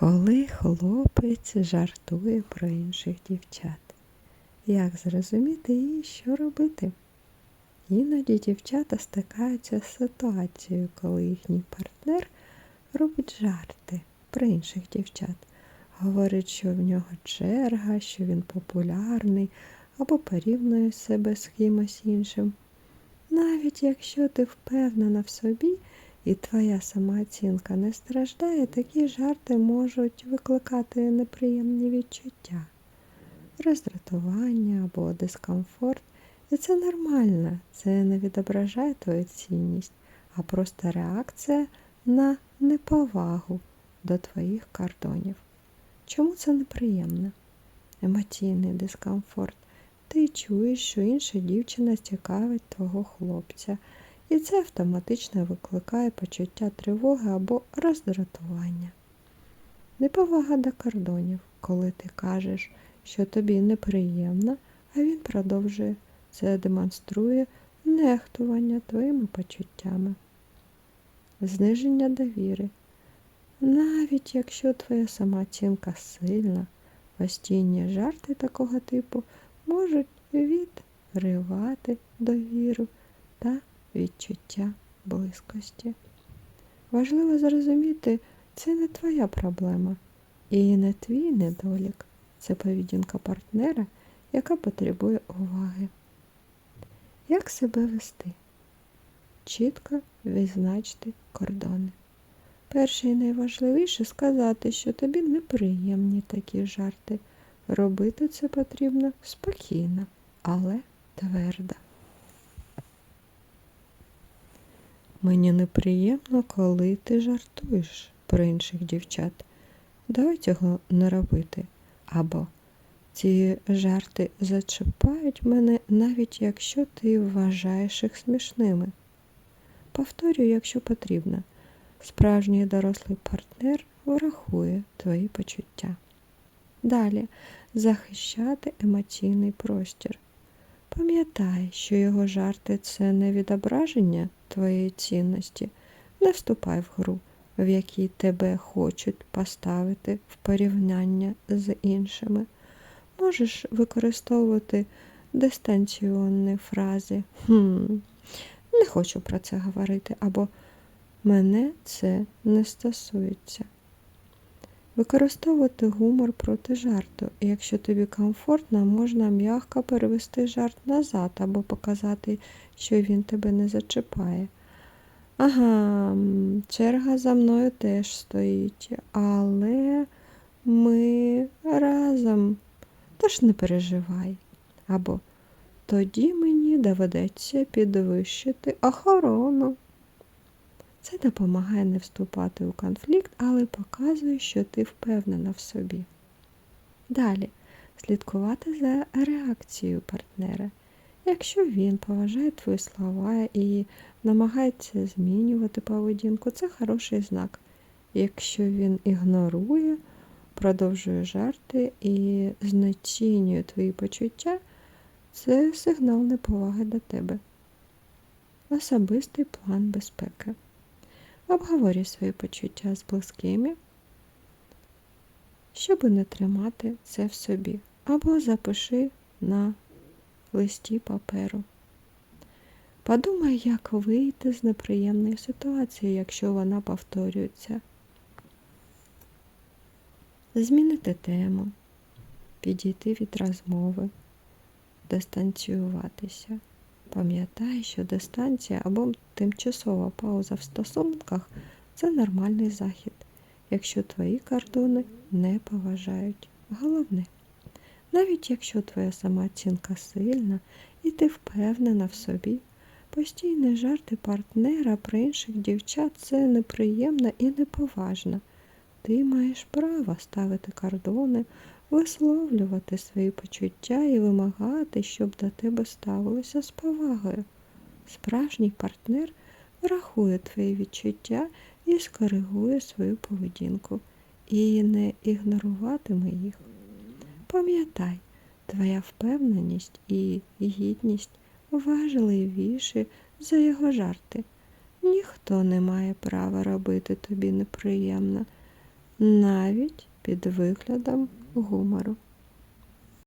Коли хлопець жартує про інших дівчат, як зрозуміти і що робити? Іноді дівчата стикаються з ситуацією, коли їхній партнер робить жарти про інших дівчат, говорить, що в нього черга, що він популярний або порівнює себе з кимось іншим. Навіть якщо ти впевнена в собі і твоя самооцінка не страждає, такі жарти можуть викликати неприємні відчуття, роздратування або дискомфорт. І це нормально, це не відображає твою цінність, а просто реакція на неповагу до твоїх кордонів. Чому це неприємно? Емоційний дискомфорт. Ти чуєш, що інша дівчина цікавить твого хлопця, і це автоматично викликає почуття тривоги або роздратування. Неповага до кордонів, коли ти кажеш, що тобі неприємно, а він продовжує. Це демонструє нехтування твоїми почуттями, зниження довіри. Навіть якщо твоя самооцінка сильна, постійні жарти такого типу можуть відривати довіру та відчуття близькості. Важливо зрозуміти, це не твоя проблема і не твій недолік, це поведінка партнера, яка потребує уваги. Як себе вести? Чітко відзначити кордони. Перше і найважливіше сказати, що тобі неприємні такі жарти. Робити це потрібно спокійно, але твердо. Мені неприємно, коли ти жартуєш про інших дівчат. Давай цього не робити. Або ці жарти зачіпають мене, навіть якщо ти вважаєш їх смішними. Повторюю, якщо потрібно. Справжній дорослий партнер врахує твої почуття. Далі захищати емоційний простір. Пам'ятай, що його жарти це не відображення твоєї цінності. Не вступай в гру, в якій тебе хочуть поставити в порівняння з іншими. Можеш використовувати дистанціонні фрази «Хм, не хочу про це говорити або мене це не стосується. Використовувати гумор проти жарту. Якщо тобі комфортно, можна м'яко перевести жарт назад або показати, що він тебе не зачіпає. Ага, черга за мною теж стоїть, але ми разом. Тож не переживай. Або тоді мені доведеться підвищити охорону. Це допомагає не вступати у конфлікт, але показує, що ти впевнена в собі. Далі слідкувати за реакцією партнера. Якщо він поважає твої слова і намагається змінювати поведінку, це хороший знак. Якщо він ігнорує, продовжує жарти і знецінює твої почуття, це сигнал неповаги до тебе. Особистий план безпеки. Обговорюй свої почуття з близькими, щоб не тримати це в собі, або запиши на листі паперу. Подумай, як вийти з неприємної ситуації, якщо вона повторюється. Змінити тему, підійти від розмови, дистанціюватися. Пам'ятай, що дистанція або тимчасова пауза в стосунках це нормальний захід, якщо твої кордони не поважають. Головне, навіть якщо твоя самооцінка сильна і ти впевнена в собі, постійні жарти партнера про інших дівчат це неприємно і неповажно. Ти маєш право ставити кордони, висловлювати свої почуття і вимагати, щоб до тебе ставилося з повагою. Справжній партнер врахує твої відчуття і скоригує свою поведінку, і не ігноруватиме їх. Пам'ятай, твоя впевненість і гідність важливіші за його жарти. Ніхто не має права робити тобі неприємно. навіть під виглядом гумору.